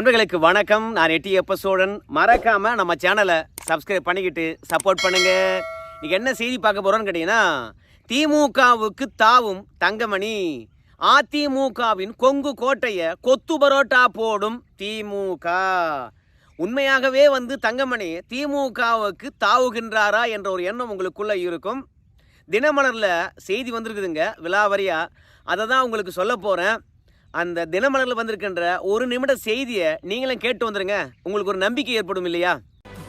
நண்பர்களுக்கு வணக்கம். நான் எட்டி எப்ப சோழன் மறக்காம நம்ம சேனலை சப்ஸ்கிரைப் பண்ணிக்கிட்டு சப்போர்ட் பண்ணுங்க. இன்னைக்கு என்ன செய்தி பார்க்க போறோம்னு கேட்டீங்கன்னா திமுகவுக்கு தாவும் தங்கமணி அதிமுகவின் கொங்கு கோட்டையை கொத்து பரோட்டா போடும் திமுக. உண்மையாகவே வந்து தங்கமணி திமுகவுக்கு தாவுகின்றாரா என்ற ஒரு எண்ணம் உங்களுக்குள்ளே இருக்கும். தினமலரில் செய்தி வந்திருக்குதுங்க விலாவரியாக அதை தான் உங்களுக்கு சொல்ல போகிறேன் அந்த தினமலரில் வந்திருக்கின்ற ஒரு நிமிட செய்தியை நீங்களும் கேட்டு வந்துருங்க. உங்களுக்கு ஒரு நம்பிக்கை ஏற்படும் இல்லையா?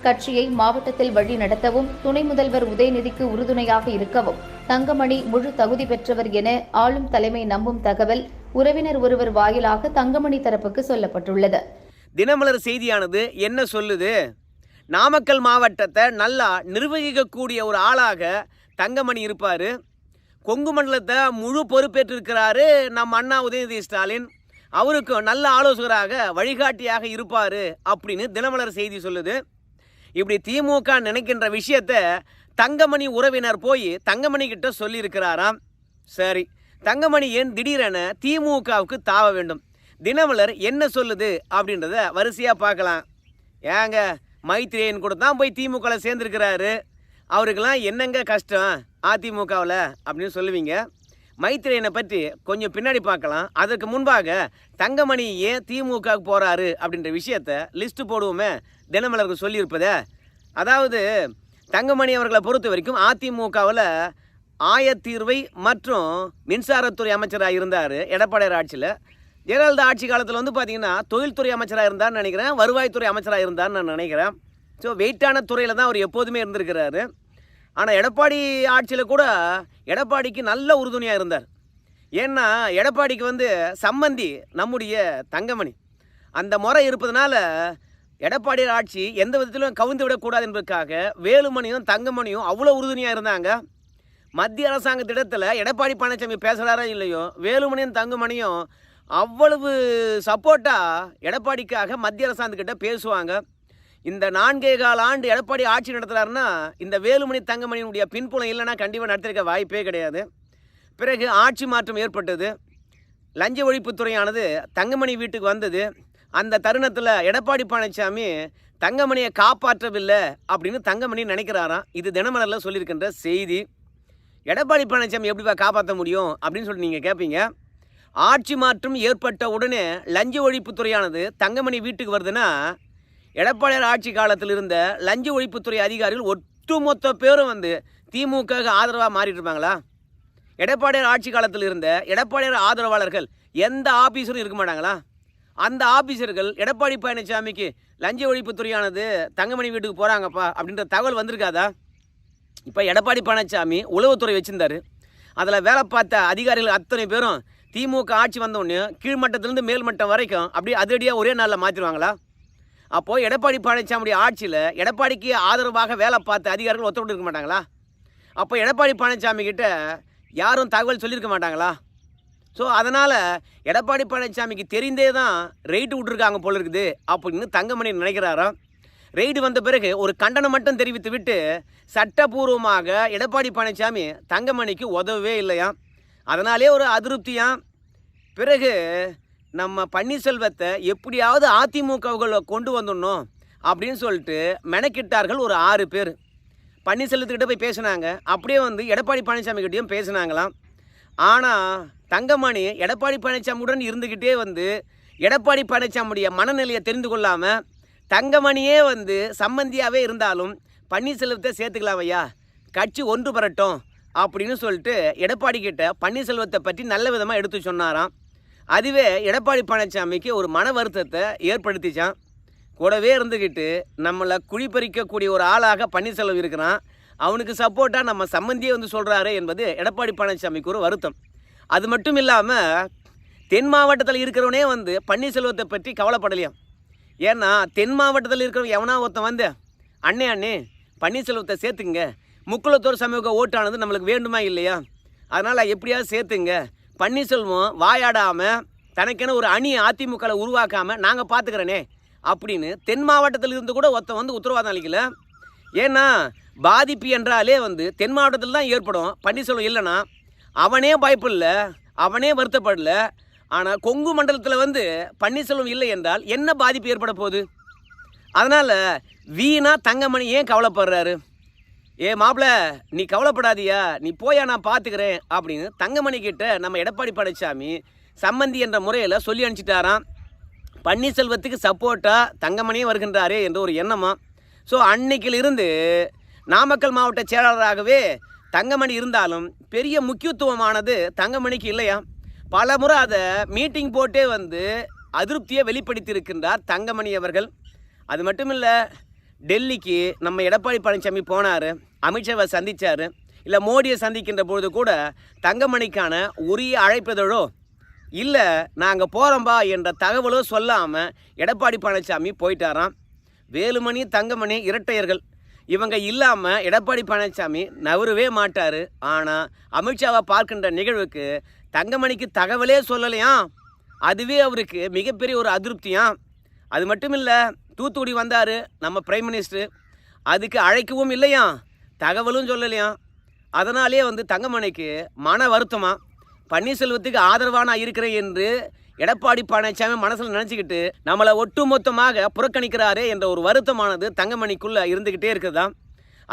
கட்சியை மாவட்டத்தில் வழி நடத்தவும் துணை முதல்வர் உதயநிதிக்கு உறுதுணையாக இருக்கவும் தங்கமணி முழு தகுதி பெற்றவர் என ஆளும் தலைமை நம்பும் தகவல் உறவினர் ஒருவர் வாயிலாக தங்கமணி தரப்புக்கு சொல்லப்பட்டுள்ளது. தினமலர் செய்தியானது என்ன சொல்லுது? நாமக்கல் மாவட்டத்தை நல்லா நிர்வகிக்கக்கூடிய ஒரு ஆளாக தங்கமணி இருப்பார். கொங்கு மண்டலத்தை முழு பொறுப்பேற்றிருக்கிறாரு நம்ம அண்ணா உதயநிதி ஸ்டாலின். அவருக்கும் நல்ல ஆலோசகராக வழிகாட்டியாக இருப்பார் அப்படின்னு தினமலர் செய்தி சொல்லுது. இப்படி திமுக நினைக்கின்ற விஷயத்த தங்கமணி உறவினர் போய் தங்கமணி கிட்ட சொல்லியிருக்கிறாராம். சரி தங்கமணி ஏன் திடீரென திமுகவுக்கு தாவ வேண்டும்? தினமலர் என்ன சொல்லுது அப்படின்றத வரிசையாக பார்க்கலாம். ஏங்க மைத்ரேயன் கூட தான் போய் திமுகவில் சேர்ந்துருக்கிறாரு. அவருக்கெல்லாம் என்னங்க கஷ்டம் அதிமுகவில் அப்படின்னு சொல்லுவீங்க. மைத்ரேயனை பற்றி கொஞ்சம் பின்னாடி பார்க்கலாம். அதற்கு முன்பாக தங்கமணி ஏன் திமுகவுக்கு போகிறாரு அப்படின்ற விஷயத்த லிஸ்ட்டு போடுவோமே தினமலருக்கு சொல்லியிருப்பதே. அதாவது தங்கமணி அவர்களை பொறுத்த வரைக்கும் அதிமுகவில் ஆயத்தீர்வை மற்றும் மின்சாரத்துறை அமைச்சராக இருந்தார் எடப்பாடியார் ஆட்சியில். ஜெயலலிதா ஆட்சி காலத்தில் வந்து பார்த்திங்கன்னா தொழில்துறை அமைச்சராக இருந்தார்னு நினைக்கிறேன் வருவாய்த்துறை அமைச்சராக இருந்தார்னு நான் நினைக்கிறேன். ஸோ வெயிட்டான துறையில் தான் அவர் எப்போதுமே இருந்திருக்கிறாரு. ஆனால் எடப்பாடி ஆட்சியில் கூட எடப்பாடிக்கு நல்ல உறுதுணையாக இருந்தார். ஏன்னா எடப்பாடிக்கு வந்து சம்மந்தி நம்முடைய தங்கமணி. அந்த முறை இருப்பதனால எடப்பாடி ஆட்சி எந்த விதத்திலும் கவுந்து விடக்கூடாது என்பதற்காக வேலுமணியும் தங்கமணியும் அவ்வளோ உறுதுணையாக இருந்தாங்க. மத்திய அரசாங்கத்திடத்தில் எடப்பாடி பழனிசாமி பேசுகிறாரோ இல்லையோ வேலுமணியும் தங்கமணியும் அவ்வளவு சப்போர்ட்டாக எடப்பாடிக்காக மத்திய அரசாங்கத்துக்கிட்ட பேசுவாங்க. இந்த நான்கே கால ஆண்டு எடப்பாடி ஆட்சி நடத்துகிறாருன்னா இந்த வேலுமணி தங்கமணியினுடைய பின்புலம் இல்லைன்னா கண்டிப்பாக நடத்திருக்க வாய்ப்பே கிடையாது. பிறகு ஆட்சி மாற்றம் ஏற்பட்டது. லஞ்ச ஒழிப்புத்துறையானது தங்கமணி வீட்டுக்கு வந்தது. அந்த தருணத்தில் எடப்பாடி பழனிசாமி தங்கமணியை காப்பாற்றவில்லை அப்படின்னு தங்கமணி நினைக்கிறாராம். இது தினமலரில் சொல்லியிருக்கின்ற செய்தி. எடப்பாடி பழனிசாமி எப்படிப்பா காப்பாற்ற முடியும் அப்படின்னு சொல்லி நீங்கள் கேட்பீங்க ஆட்சி மாற்றம் ஏற்பட்ட உடனே லஞ்ச ஒழிப்புத்துறையானது தங்கமணி வீட்டுக்கு வருதுன்னா எடப்பாடியார் ஆட்சி காலத்தில் இருந்த லஞ்ச ஒழிப்புத்துறை அதிகாரிகள் ஒட்டுமொத்த பேரும் வந்து திமுக ஆதரவாக மாறிட்டு இருப்பாங்களா? எடப்பாடியார் ஆட்சி காலத்தில் இருந்த எடப்பாடியார் ஆதரவாளர்கள் எந்த ஆபீஸரும் இருக்க மாட்டாங்களா? அந்த ஆபீசர்கள் எடப்பாடி பழனிசாமிக்கு லஞ்ச ஒழிப்புத்துறையானது தங்கமணி வீட்டுக்கு போகிறாங்கப்பா அப்படின்ற தகவல் வந்திருக்காதா? இப்போ எடப்பாடி பழனிசாமி உளவுத்துறை வச்சுருந்தார். அதில் வேலை பார்த்த அதிகாரிகள் அத்தனை பேரும் திமுக ஆட்சி வந்தோடனே கீழ்மட்டத்திலேருந்து மேல்மட்டம் வரைக்கும் அப்படியே அதிரடியாக ஒரே நாளில் மாற்றிடுவாங்களா அப்போது எடப்பாடி பழனிசாமியுடைய ஆட்சியில் எடப்பாடிக்கு ஆதரவாக வேலை பார்த்த அதிகாரிகள் ஒத்துழைப்பு இருக்க மாட்டாங்களா? அப்போ எடப்பாடி பழனிசாமி கிட்ட யாரும் தகவல் சொல்லியிருக்க மாட்டாங்களா? ஸோ அதனால் எடப்பாடி பழனிசாமிக்கு தெரிந்தே தான் ரெய்டு விட்ருக்காங்க போல இருக்குது. அப்படின்னு தங்கமணி நினைக்கிறாராம் ரெய்டு வந்த பிறகு ஒரு கண்டனம் மட்டும் தெரிவித்து விட்டு சட்டபூர்வமாக எடப்பாடி பழனிசாமி தங்கமணிக்கு உதவவே இல்லையாம். அதனாலே ஒரு அதிருப்தியாம். பிறகு நம்ம பன்னீர்செல்வத்தை எப்படியாவது அதிமுகவுகளை கொண்டு வந்துடணும் அப்படின்னு சொல்லிட்டு மெனக்கிட்டார்கள் ஒரு ஆறு பேர். பன்னீர்செல்வத்துக்கிட்ட போய் பேசினாங்க. அப்படியே வந்து எடப்பாடி பழனிசாமி கிட்டேயும் பேசினாங்களாம். ஆனால் தங்கமணி எடப்பாடி பழனிசாமியுடன் இருந்துக்கிட்டே வந்து எடப்பாடி பழனிசாமியுடைய மனநிலையை தெரிந்து கொள்ளாமல் தங்கமணியே வந்து சம்மந்தியாகவே இருந்தாலும் பன்னீர்செல்வத்தை சேர்த்துக்கலாம் ஐயா கட்சி ஒன்று பெறட்டும் அப்படின்னு சொல்லிட்டு எடப்பாடி கிட்ட பன்னீர்செல்வத்தை பற்றி நல்ல விதமாக எடுத்து சொன்னாராம். அதுவே எடப்பாடி பழனிசாமிக்கு ஒரு மன வருத்தத்தை ஏற்படுத்திச்சான். கூடவே இருந்துக்கிட்டு நம்மளை குழிப்பறிக்கக்கூடிய ஒரு ஆளாக பன்னீர்செல்வம் இருக்கிறான். அவனுக்கு சப்போர்ட்டாக நம்ம சம்மந்தியே வந்து சொல்கிறாரு என்பது எடப்பாடி பழனிசாமிக்கு ஒரு வருத்தம். அது மட்டும் இல்லாமல் தென் மாவட்டத்தில் இருக்கிறவனே வந்து பன்னீர்செல்வத்தை பற்றி கவலைப்படலையாம். ஏன்னா தென் மாவட்டத்தில் இருக்கிறவன் எவனா ஒருத்தன் வந்து அண்ணே அண்ணே பன்னீர்செல்வத்தை சேர்த்துங்க முக்குளத்தூர் சமூக ஓட்டானது நம்மளுக்கு வேண்டுமா இல்லையா? அதனால் எப்படியாவது சேர்த்துங்க. பன்னீர்செல்வம் வாயாடாமல் தனக்கென ஒரு அணி அதிமுகவில் உருவாக்காமல் நாங்கள் பார்த்துக்கிறேனே அப்படின்னு தென் மாவட்டத்தில் இருந்து கூட ஒருத்தன் வந்து உத்தரவாதம் அளிக்கல. ஏன்னா பாதிப்பு என்றாலே வந்து தென் மாவட்டத்தில் தான் ஏற்படும். பன்னீர்செல்வம் இல்லைன்னா அவனே பயப்படல அவனே வருத்தப்படல. ஆனால் கொங்கு மண்டலத்தில் வந்து பன்னீர்செல்வம் இல்லை என்றால் என்ன பாதிப்பு ஏற்பட போகுது? அதனால் வீணா தங்கமணி ஏன் கவலைப்படுறாரு? ஏ மாப்பிள நீ கவலைப்படாதியா. நீ போயா நான் பார்த்துக்கிறேன் அப்படின்னு தங்கமணி கிட்ட நம்ம எடப்பாடி பழனிசாமி சம்மந்தி என்ற முறையில் சொல்லி அனுப்பிச்சிட்டாராம். பன்னீர்செல்வத்துக்கு சப்போர்ட்டாக தங்கமணியே வருகின்றாரே என்ற ஒரு எண்ணமா. ஸோ அன்னைக்கிலிருந்து நாமக்கல் மாவட்ட செயலாளராகவே தங்கமணி இருந்தாலும் பெரிய முக்கியத்துவமானது தங்கமணிக்கு இல்லையா. பல முறை அதை மீட்டிங் போட்டே வந்து அதிருப்தியை வெளிப்படுத்தியிருக்கின்றார் தங்கமணி அவர்கள். அது மட்டும் இல்லை டெல்லிக்கு நம்ம எடப்பாடி பழனிசாமி போனார் அமித்ஷாவை சந்தித்தார் இல்லை மோடியை சந்திக்கின்ற பொழுது கூட தங்கமணிக்கான உரிய அழைப்பதழோ இல்லை நாங்கள் போகிறோம்பா என்ற தகவலோ சொல்லாமல் எடப்பாடி பழனிசாமி போயிட்டாராம். வேலுமணி தங்கமணி இரட்டையர்கள். இவங்க இல்லாமல் எடப்பாடி பழனிசாமி நவருவே மாட்டார். ஆனால் அமித்ஷாவை பார்க்கின்ற நிகழ்வுக்கு தங்கமணிக்கு தகவலே சொல்லலையாம். அதுவே அவருக்கு மிகப்பெரிய ஒரு அதிருப்தியாம். அது மட்டும் இல்லை தூத்துக்குடி வந்தார் நம்ம பிரைம் மினிஸ்டர் அதுக்கு அழைக்கவும் இல்லையா? தகவலும் சொல்லலையாம் அதனாலே வந்து தங்கமணிக்கு மன வருத்தமாக பன்னீர்செல்வத்துக்கு ஆதரவாக இருக்கிறேன் என்று எடப்பாடி பழனிசாமி மனசில் நினச்சிக்கிட்டு நம்மளை ஒட்டுமொத்தமாக புறக்கணிக்கிறாரே என்ற ஒரு வருத்தமானது தங்கமணிக்குள்ளே இருந்துக்கிட்டே இருக்குதாம்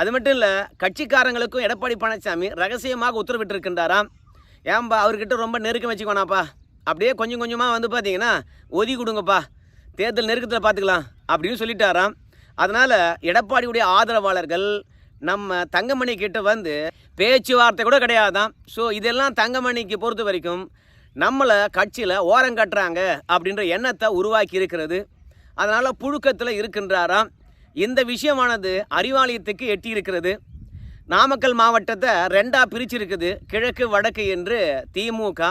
அது மட்டும் இல்லை கட்சிக்காரங்களுக்கும் எடப்பாடி பழனிசாமி ரகசியமாக உத்தரவிட்டிருக்கின்றாராம் ஏன்பா அவர்கிட்ட ரொம்ப நெருக்கம் வச்சுக்கோனாப்பா. அப்படியே கொஞ்சம் கொஞ்சமாக வந்து பார்த்தீங்கன்னா ஒதி கொடுங்கப்பா. தேர்தல் நெருக்கத்தில் பார்த்துக்கலாம் அப்படின்னு சொல்லிட்டாராம். அதனால் எடப்பாடியுடைய ஆதரவாளர்கள் நம்ம தங்கமணி கிட்ட வந்து பேச்சுவார்த்தை கூட கிடையாதான் ஸோ இதெல்லாம் தங்கமணிக்கு பொறுத்த வரைக்கும் நம்மளை கட்சியில் ஓரம் கட்டுறாங்க அப்படின்ற எண்ணத்தை உருவாக்கி இருக்கிறது. அதனால் புழுக்கத்தில் இருக்கின்றாராம். இந்த விஷயமானது அறிவாலயத்துக்கு எட்டி இருக்கிறது நாமக்கல் மாவட்டத்தை ரெண்டாக பிரிச்சிருக்குது. கிழக்கு வடக்கு என்று திமுக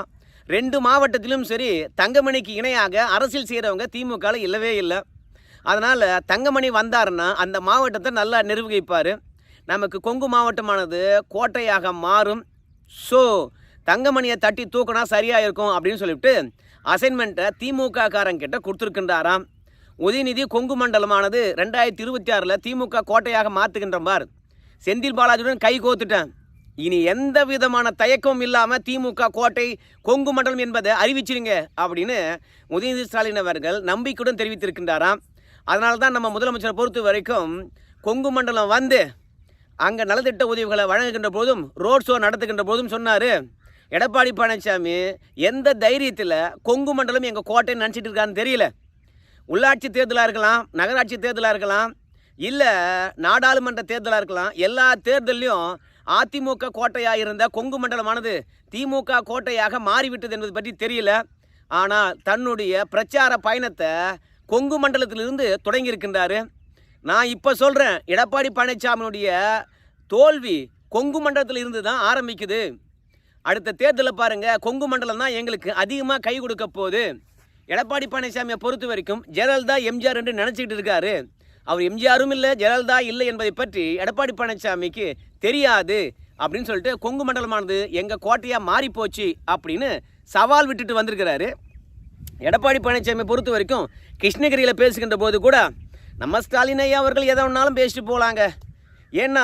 ரெண்டு மாவட்டத்திலும் சரி தங்கமணிக்கு இணையாக அரசியல் செய்கிறவங்க திமுகவில் இல்லவே இல்லை. அதனால் தங்கமணி வந்தாருன்னா அந்த மாவட்டத்தை நல்லா நிர்வகிப்பார். நமக்கு கொங்கு மாவட்டமானது கோட்டையாக மாறும். ஸோ தங்கமணியை தட்டி தூக்கினா சரியாக இருக்கும் அப்படின்னு சொல்லிவிட்டு அசைன்மெண்ட்டை திமுக காரங்கிட்ட கொடுத்துருக்கின்றாராம். உதயநிதி கொங்கு மண்டலமானது ரெண்டாயிரத்தி இருபத்தி ஆறில் திமுக கோட்டையாக மாற்றுகின்ற பார். செந்தில் பாலாஜியுடன் கை கோத்துட்டேன். இனி எந்த விதமான தயக்கமும் இல்லாமல் திமுக கோட்டை கொங்கு மண்டலம் என்பதை அறிவிச்சிருங்க அப்படின்னு உதயநிதி ஸ்டாலின் அவர்கள் நம்பிக்கையுடன் தெரிவித்திருக்கின்றாராம். அதனால தான் நம்ம முதலமைச்சரை பொறுத்த வரைக்கும் கொங்கு மண்டலம் வந்து அங்கே நலத்திட்ட உதவிகளை வழங்குகின்ற போதும் ரோட் ஷோ நடத்துகின்ற போதும் சொன்னார். எடப்பாடி பழனிசாமி எந்த தைரியத்தில் கொங்கு மண்டலம் எங்கள் கோட்டைன்னு நினச்சிட்டு இருக்கான்னு தெரியல. உள்ளாட்சி தேர்தலாக இருக்கலாம் நகராட்சி தேர்தலாக இருக்கலாம் இல்லை நாடாளுமன்ற தேர்தலாக இருக்கலாம் எல்லா தேர்தல்லையும் அதிமுக கோட்டையாக இருந்த கொங்கு மண்டலமானது திமுக கோட்டையாக மாறிவிட்டது என்பது பற்றி தெரியல. ஆனால் தன்னுடைய பிரச்சார பயணத்தை கொங்கு மண்டலத்திலிருந்து தொடங்கியிருக்கின்றாரு. நான் இப்போ சொல்கிறேன் எடப்பாடி பழனிசாமியினுடைய தோல்வி கொங்கு மண்டலத்தில் இருந்து தான் ஆரம்பிக்குது. அடுத்த தேர்தலில் பாருங்கள் கொங்கு மண்டலம் தான் எங்களுக்கு அதிகமாக கை கொடுக்க போகுது. எடப்பாடி பழனிசாமியை பொறுத்த வரைக்கும் ஜெயலலிதா எம்ஜிஆர் என்று நினச்சிக்கிட்டு இருக்காரு. அவர் எம்ஜிஆரும் இல்லை ஜெயலலிதா இல்லை என்பதை பற்றி எடப்பாடி பழனிசாமிக்கு தெரியாது அப்படின்னு சொல்லிட்டு கொங்கு மண்டலமானது எங்கள் கோட்டையாக மாறி போச்சு அப்படின்னு சவால் விட்டுட்டு வந்திருக்கிறாரு. எடப்பாடி பழனிசாமி பொறுத்த வரைக்கும் கிருஷ்ணகிரியில் பேசுகின்ற போது கூட நம்ம ஸ்டாலின் ஐயா அவர்கள் எதை வேணாலும் பேசிட்டு போகலாங்க ஏன்னா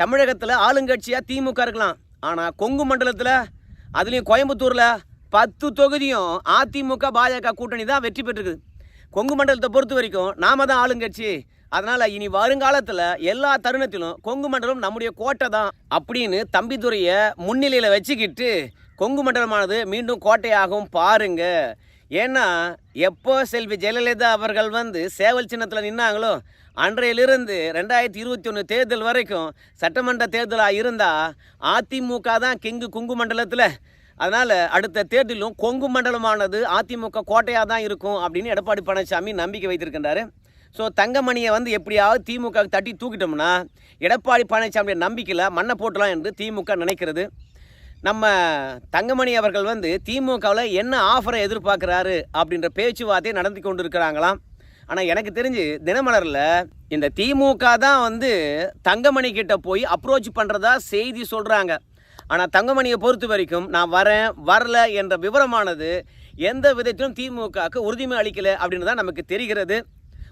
தமிழகத்தில் ஆளுங்கட்சியாக திமுக இருக்கலாம். ஆனால் கொங்கு மண்டலத்தில் அதுலேயும் கோயம்புத்தூரில் பத்து தொகுதியும் அதிமுக பாஜக கூட்டணி தான் வெற்றி பெற்றிருக்குது. கொங்கு மண்டலத்தை பொறுத்த வரைக்கும் நாம தான் ஆளுங்கட்சி. அதனால் இனி வருங்காலத்தில் எல்லா தருணத்திலும் கொங்கு மண்டலம் நம்முடைய கோட்டை தான் அப்படின்னு தம்பிதுரையை முன்னிலையில் வச்சுக்கிட்டு கொங்கு மண்டலமானது மீண்டும் கோட்டையாகவும் பாருங்க. ஏன்னா எப்போ செல்வி ஜெயலலிதா அவர்கள் வந்து சேவல் சின்னத்தில் நின்னாங்களோ அன்றையிலிருந்து ரெண்டாயிரத்தி இருபத்தி ஒன்று தேர்தல் வரைக்கும் சட்டமன்ற தேர்தலாக இருந்தால் அதிமுக தான் கிங்கு குங்கு மண்டலத்தில். அதனால் அடுத்த தேர்தலும் கொங்கு மண்டலமானது அதிமுக கோட்டையாக தான் இருக்கும் அப்படின்னு எடப்பாடி பழனிசாமி நம்பிக்கை வைத்திருக்கின்றாரு. ஸோ தங்கமணியை வந்து எப்படியாவது திமுக தட்டி தூக்கிட்டோம்னா எடப்பாடி பழனிசாமியுடைய நம்பிக்கையில் மண்ணை போட்டலாம் என்று திமுக நினைக்கிறது. நம்ம தங்கமணி அவர்கள் வந்து திமுகவில் என்ன ஆஃபரை எதிர்பார்க்குறாரு அப்படின்ற பேச்சுவார்த்தை நடந்து கொண்டு இருக்கிறாங்களாம் ஆனால் எனக்கு தெரிஞ்சு தினமலரில் இந்த திமுக தான் வந்து தங்கமணி கிட்ட போய் அப்ரோச் பண்ணுறதா செய்தி சொல்கிறாங்க ஆனால் தங்கமணியை பொறுத்த வரைக்கும் நான் வரேன் வரல என்ற விவரமானது எந்த விதத்திலும் திமுகவுக்கு உறுதிமை அளிக்கலை அப்படின்னு தான் நமக்கு தெரிகிறது.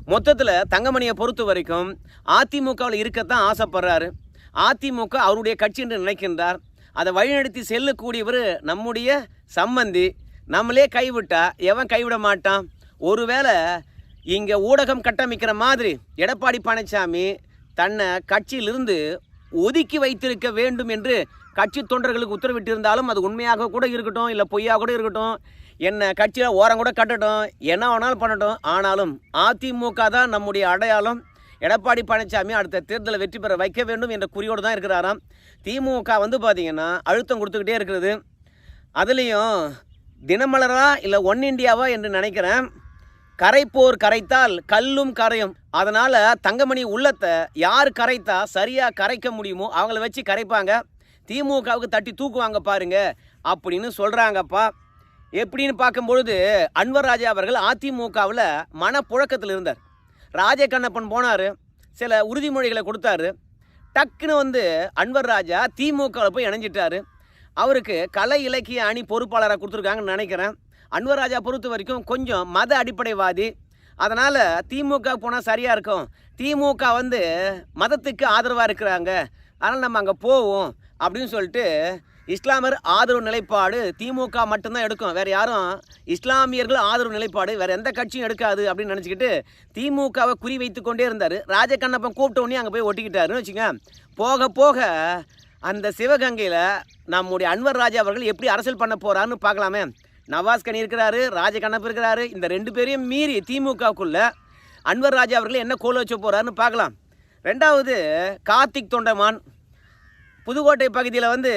மொத்தத்தில் தங்கமணியை பொறுத்த வரைக்கும் அதிமுகவில் இருக்கத்தான் ஆசைப்படுறாரு. அதிமுக அவருடைய கட்சி என்று நினைக்கின்றார். அதை வழிநடத்தி செல்லக்கூடியவர் நம்முடைய சம்பந்தி. நம்மளே கைவிட்டா எவன் கைவிட மாட்டான்? ஒருவேளை இங்கே ஊடகம் கட்டமைக்கிற மாதிரி எடப்பாடி பழனிசாமி தன்னை கட்சியிலிருந்து ஒதுக்கி வைத்திருக்க வேண்டும் என்று கட்சி தொண்டர்களுக்கு உத்தரவிட்டிருந்தாலும் அது உண்மையாக கூட இருக்கட்டும் இல்லை பொய்யாக கூட இருக்கட்டும். என்ன கட்சியில் ஓரம் கூட கட்டட்டும் என்ன வேணாலும் பண்ணட்டும். ஆனாலும் அதிமுக தான் நம்முடைய அடையாளம். எடப்பாடி பழனிசாமி அடுத்த தேர்தலை வெற்றி பெற வைக்க வேண்டும் என்ற குறியோடு தான் இருக்கிறாராம். திமுக வந்து பார்த்திங்கன்னா அழுத்தம் கொடுத்துக்கிட்டே இருக்கிறது. அதுலேயும் தினமலரா இல்லை ஒன் இண்டியாவா என்று நினைக்கிறேன். கரைப்போர் கரைத்தால் கல்லும் கரையும். அதனால் தங்கமணி உள்ளத்தை யார் கரைத்தா சரியாக கரைக்க முடியுமோ அவங்கள வச்சு கரைப்பாங்க. திமுகவுக்கு தட்டி தூக்குவாங்க பாருங்க. அப்படின்னு சொல்கிறாங்கப்பா எப்படின்னு பார்க்கும்பொழுது அன்வர் ராஜா அவர்கள் அதிமுகவில் மனப்புழக்கத்தில் இருந்தார். ராஜகண்ணப்பன் போனார். சில உறுதிமொழிகளை கொடுத்தாரு. டக்குன்னு வந்து அன்வர் ராஜா திமுகவில் போய் இணைஞ்சிட்டாரு. அவருக்கு கலை இலக்கிய அணி பொறுப்பாளராக கொடுத்துருக்காங்கன்னு நினைக்கிறேன். அன்வர் ராஜா பொறுத்த வரைக்கும் கொஞ்சம் மத அடிப்படைவாதி. அதனால் திமுக போனால் சரியாக இருக்கும். திமுக வந்து மதத்துக்கு ஆதரவாக இருக்கிறாங்க. அதனால் நம்ம அங்கே போவோம் அப்படின்னு சொல்லிட்டு இஸ்லாமியர் ஆதரவு நிலைப்பாடு திமுக மட்டும்தான் எடுக்கும். வேறு யாரும் இஸ்லாமியர்கள் ஆதரவு நிலைப்பாடு வேறு எந்த கட்சியும் எடுக்காது அப்படின்னு நினச்சிக்கிட்டு திமுகவை குறி வைத்து கொண்டே இருந்தார். ராஜகண்ணப்பன் கூப்பிட்ட உடனே அங்கே போய் ஒட்டிக்கிட்டாருன்னு வச்சுங்க போக போக அந்த சிவகங்கையில் நம்முடைய அன்வர் ராஜா அவர்கள் எப்படி அரசியல் பண்ண போகிறான்னு பார்க்கலாமே. நவாஸ் கனி இருக்கிறாரு ராஜகண்ணப்ப இருக்கிறாரு. இந்த ரெண்டு பேரையும் மீறி திமுகவுக்குள்ள அன்வர் ராஜா அவர்கள் என்ன கோல் வச்சு போகிறாருன்னு பார்க்கலாம். ரெண்டாவது கார்த்திக் தொண்டமான். புதுக்கோட்டை பகுதியில் வந்து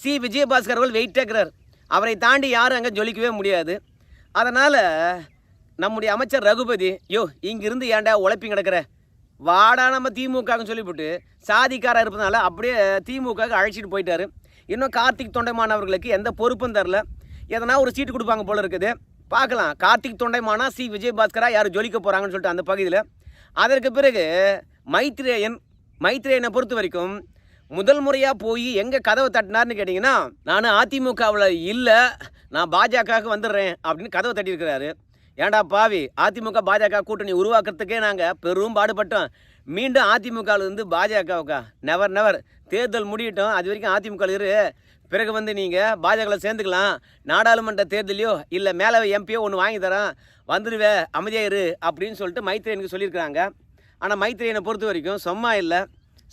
சி. விஜயபாஸ்கர் அவர்கள் வெயிட் இருக்கிறார் அவரை தாண்டி யாரும் அங்கே ஜொலிக்கவே முடியாது. அதனால் நம்முடைய அமைச்சர் ரகுபதி யோ இங்கிருந்து ஏன்டா உழைப்பி கிடக்கிற? வாடா நம்ம திமுகன்னு சொல்லிவிட்டு சாதிக்காராக இருப்பதனால அப்படியே திமுக அழைச்சிட்டு போயிட்டார். இன்னும் கார்த்திக் தொண்டைமான் அவர்களுக்கு எந்த பொறுப்பும் தரல. எதனா ஒரு சீட்டு கொடுப்பாங்க போல இருக்குது. பார்க்கலாம். கார்த்திக் தொண்டைமானா சி. விஜயபாஸ்கரா யார் ஜொலிக்க போகிறாங்கன்னு சொல்லிட்டு அந்த பகுதியில். அதற்கு பிறகு மைத்ரேயன் மைத்ரேயனை பொறுத்த வரைக்கும் முதல் முறையாக போய் எங்கே கதவை தட்டினார்னு கேட்டிங்கன்னா நான் அதிமுகவில் இல்லை நான் பாஜகவுக்கு வந்துடுறேன் அப்படின்னு கதவை தட்டியிருக்கிறாரு. ஏன்டா பாவி அதிமுக பாஜக கூட்டணி உருவாக்குறதுக்கே நாங்கள் பெரும் பாடுபட்டோம். மீண்டும் அதிமுகவில் இருந்து பாஜகவுக்கா? நெவர் நெவர் தேர்தல் முடியட்டும். அது வரைக்கும் அதிமுக இரு. பிறகு வந்து நீங்கள் பாஜகவில் சேர்ந்துக்கலாம். நாடாளுமன்ற தேர்தலையோ இல்லை மேலே எம்பியோ ஒன்று வாங்கி தரேன். வந்துடுவே அமைதியாக இரு அப்படின்னு சொல்லிட்டு மைத்ரேயனுக்கு சொல்லியிருக்கிறாங்க. ஆனால் மைத்ரேயனை பொறுத்த வரைக்கும் சும்மா இல்லை.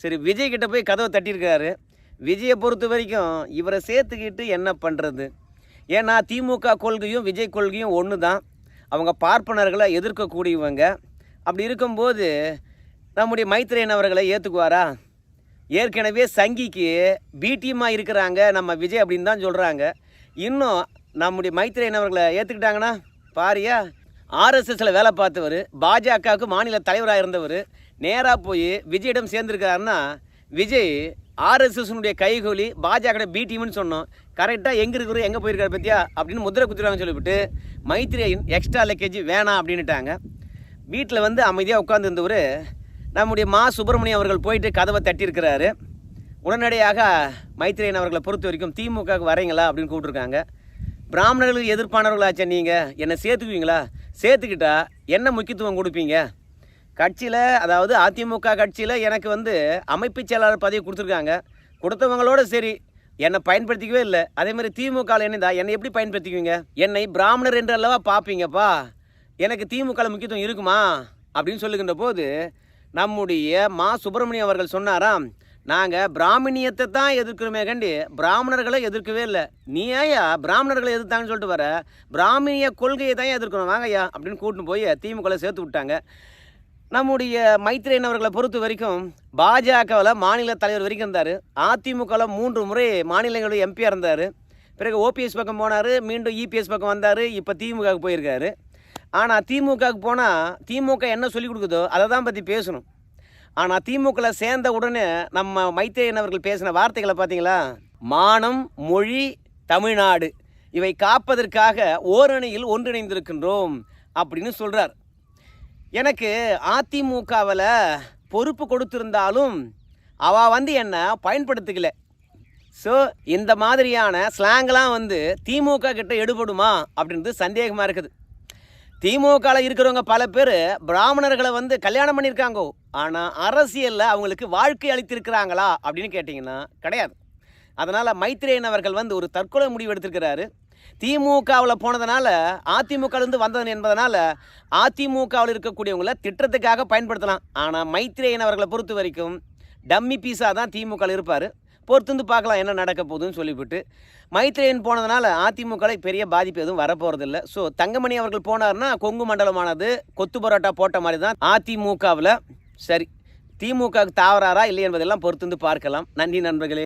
சரி விஜய் கிட்டே போய் கதவை தட்டியிருக்கிறாரு. விஜயை பொறுத்த வரைக்கும் இவரை சேர்த்துக்கிட்டு என்ன பண்ணுறது ஏன்னா திமுக கொள்கையும் விஜய் கொள்கையும் ஒன்று தான் அவங்க பார்ப்பனர்களை எதிர்க்கக்கூடியவங்க. அப்படி இருக்கும்போது நம்முடைய மைத்ரேயன் அவர்களை ஏற்றுக்குவாரா ஏற்கனவே சங்கிக்கு பிடிஎம்மாக இருக்கிறாங்க நம்ம விஜய் அப்படின்னு தான் சொல்கிறாங்க இன்னும் நம்முடைய மைத்ரேயன் அவர்களை ஏற்றுக்கிட்டாங்கன்னா பாரியா? ஆர்எஸ்எஸில் வேலை பார்த்தவர் பாஜகவுக்கு மாநில தலைவராக இருந்தவர் நேராக போய் விஜயிடம் சேர்ந்துருக்காருன்னா விஜய் ஆர்எஸ்எஸ்னுடைய கைகூலி பாஜக பி டீம்னு சொன்னோம். கரெக்டாக எங்கே இருக்கிறோம் எங்கே போயிருக்காரு பத்தியா? அப்படின்னு முதிரை குத்துறாங்கன்னு சொல்லிவிட்டு மைத்ரேயன் எக்ஸ்ட்ரா லக்கேஜ் வேணாம் அப்படின்ட்டாங்க வீட்டில் வந்து அமைதியாக உட்காந்துருந்தவர் நம்முடைய மா சுப்பிரமணியம் அவர்கள் போயிட்டு கதவை தட்டியிருக்கிறாரு. உடனடியாக மைத்ரேயன் அவர்களை பொறுத்த வரைக்கும் திமுகவுக்கு வரீங்களா? அப்படின்னு கூப்பிட்ருக்காங்க பிராமணர்களுக்கு எதிர்ப்பானவர்களாச்சே நீங்கள் என்னை சேர்த்துக்குவீங்களா? சேர்த்துக்கிட்டா என்ன முக்கியத்துவம் கொடுப்பீங்க? கட்சியில் அதாவது அதிமுக கட்சியில் எனக்கு வந்து அமைப்பு செயலாளர் பதவி கொடுத்துருக்காங்க. கொடுத்தவங்களோட சரி என்னை பயன்படுத்திக்கவே இல்லை. அதேமாதிரி திமுகவில் என்னதா என்னை எப்படி பயன்படுத்திக்குவீங்க? என்னை பிராமணர் என்று அல்லவா பார்ப்பீங்கப்பா எனக்கு திமுகவில் முக்கியத்துவம் இருக்குமா? அப்படின்னு சொல்லுகின்ற போது நம்முடைய மா சுப்பிரமணியம் அவர்கள் சொன்னாராம் நாங்கள் பிராமணியத்தை தான் எதிர்க்கிறோமே கண்டி பிராமணர்களை எதிர்க்கவே இல்லை. நீ ஐயா பிராமணர்களை எதிர்த்தாங்கன்னு சொல்லிட்டு வர பிராமணிய கொள்கையை தான் எதிர்க்கணும் வாங்கய்யா அப்படின்னு கூட்டின்னு போய் திமுகவில் சேர்த்து விட்டாங்க. நம்முடைய மைத்ரேயன் அவர்களை பொறுத்த வரைக்கும் பாஜகவில் மாநில தலைவர் வரைக்கும் இருந்தார். அதிமுகவில் மூன்று முறை மாநிலங்களுடைய எம்பியாக இருந்தார். பிறகு ஓபிஎஸ் பக்கம் போனார் மீண்டும் இபிஎஸ் பக்கம் வந்தார். இப்போ திமுகவுக்கு போயிருக்காரு. ஆனால் திமுகவுக்கு போனால் திமுக என்ன சொல்லிக் கொடுக்குதோ அதை தான் பற்றி பேசணும். ஆனால் திமுகவில் சேர்ந்த உடனே நம்ம மைத்திரியன் அவர்கள் பேசின வார்த்தைகளை பார்த்தீங்களா மானம் மொழி தமிழ்நாடு. இவை காப்பதற்காக ஓரணியில் ஒன்றிணைந்திருக்கின்றோம் அப்படின்னு சொல்கிறார் எனக்கு அதிமுகவில் பொறுப்பு கொடுத்திருந்தாலும் அவள் வந்து என்னை பயன்படுத்திக்கல. ஸோ இந்த மாதிரியான ஸ்லாங்லாம் வந்து திமுக கிட்ட எடுபடுமா அப்படின்றது சந்தேகமாக இருக்குது. திமுகவில் இருக்கிறவங்க பல பேர் பிராமணர்களை வந்து கல்யாணம் பண்ணியிருக்காங்கோ. ஆனால் அரசியலில் அவங்களுக்கு வாழ்க்கை அளித்திருக்கிறாங்களா அப்படின்னு கேட்டிங்கன்னா கிடையாது. அதனால் மைத்ரேயன் அவர்கள் வந்து ஒரு தற்கொலை முடிவு எடுத்திருக்கிறாரு. திமுகவில் போனதுனால அதிமுகலேருந்து வந்தது என்பதனால் அதிமுகவில் இருக்கக்கூடியவங்கள திட்டத்துக்காக பயன்படுத்தலாம். ஆனால் மைத்ரேயன் அவர்களை பொறுத்த வரைக்கும் டம்மி பீஸாக தான் திமுகவில் இருப்பார். பொறுத்துந்து பார்க்கலாம் என்ன நடக்க போகுதுன்னு சொல்லிவிட்டு மைத்ரேயன் போனதுனால அதிமுகவில் பெரிய பாதிப்பு எதுவும் வரப்போகிறதில்ல ஸோ தங்கமணி அவர்கள் போனார்னா கொங்கு மண்டலமானது கொத்து பரோட்டா போட்ட மாதிரி தான் அதிமுகவில் சரி திமுகவுக்கு தாவராரா இல்லை என்பதெல்லாம் பொறுத்துந்து பார்க்கலாம். நன்றி நண்பர்களே.